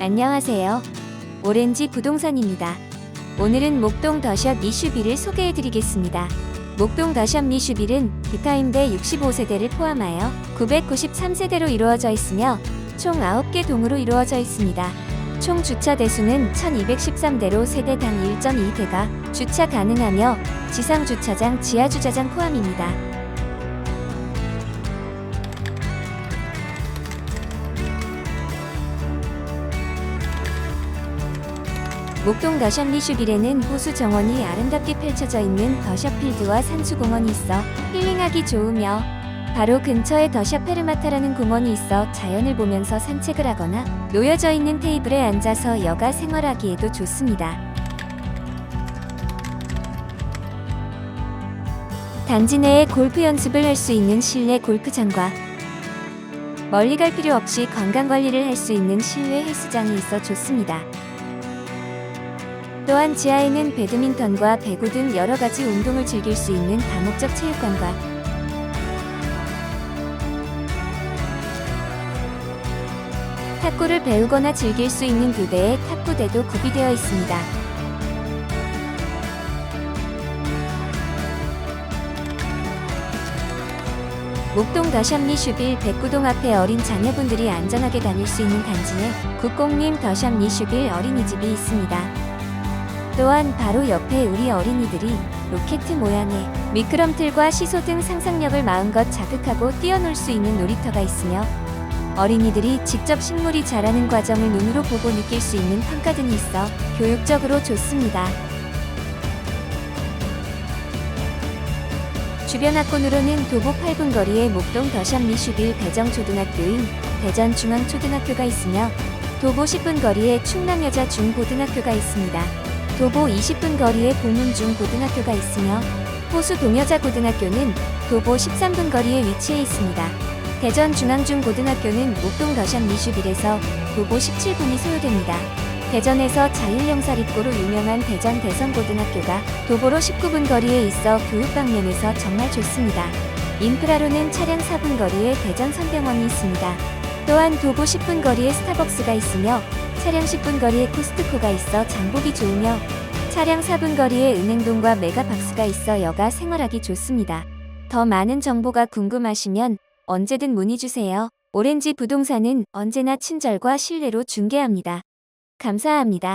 안녕하세요. 오렌지 부동산입니다. 오늘은 목동 더샵 미슈비를 소개해드리겠습니다. 목동 더샵 미슈빌은 비타임대 65세대를 포함하여 993세대로 이루어져 있으며 총 9개 동으로 이루어져 있습니다. 총 주차 대수는 1213대로 세대당 1.2대가 주차 가능하며 지상 주차장, 지하 주차장 포함입니다. 목동 더샵 미슈빌에는 호수 정원이 아름답게 펼쳐져 있는 더샵 필드와 산수공원이 있어 힐링하기 좋으며 바로 근처에 더샵 페르마타라는 공원이 있어 자연을 보면서 산책을 하거나 놓여져 있는 테이블에 앉아서 여가 생활하기에도 좋습니다. 단지 내에 골프 연습을 할 수 있는 실내 골프장과 멀리 갈 필요 없이 건강 관리를 할 수 있는 실내 헬스장이 있어 좋습니다. 또한 지하에는 배드민턴과 배구 등 여러 가지 운동을 즐길 수 있는 다목적 체육관과 탁구를 배우거나 즐길 수 있는 교대에 탁구대도 구비되어 있습니다. 목동 더샵 미슈빌 백구동 앞에 어린 자녀분들이 안전하게 다닐 수 있는 단지에 국공림 더샵 미슈빌 어린이집이 있습니다. 또한 바로 옆에 우리 어린이들이 로켓 모양의 미끄럼틀과 시소 등 상상력을 마음껏 자극하고 뛰어놀 수 있는 놀이터가 있으며 어린이들이 직접 식물이 자라는 과정을 눈으로 보고 느낄 수 있는 평가등이 있어 교육적으로 좋습니다. 주변 학군으로는 도보 8분 거리에 목동 더샵 미슈빌 대정초등학교인 대전중앙초등학교가 있으며 도보 10분 거리에 충남여자중고등학교가 있습니다. 도보 20분 거리에 보문중 고등학교가 있으며 호수 동여자 고등학교는 도보 13분 거리에 위치해 있습니다. 대전 중앙중고등학교는 목동 더샵 미슈빌에서 도보 17분이 소요됩니다. 대전에서 자율영사립고로 유명한 대전 대성고등학교가 도보로 19분 거리에 있어 교육 방면에서 정말 좋습니다. 인프라로는 차량 4분 거리에 대전 선병원이 있습니다. 또한 도보 10분 거리에 스타벅스가 있으며 차량 10분 거리에 코스트코가 있어 장보기 좋으며 차량 4분 거리에 은행동과 메가박스가 있어 여가 생활하기 좋습니다. 더 많은 정보가 궁금하시면 언제든 문의 주세요. 오렌지 부동산은 언제나 친절과 신뢰로 중개합니다. 감사합니다.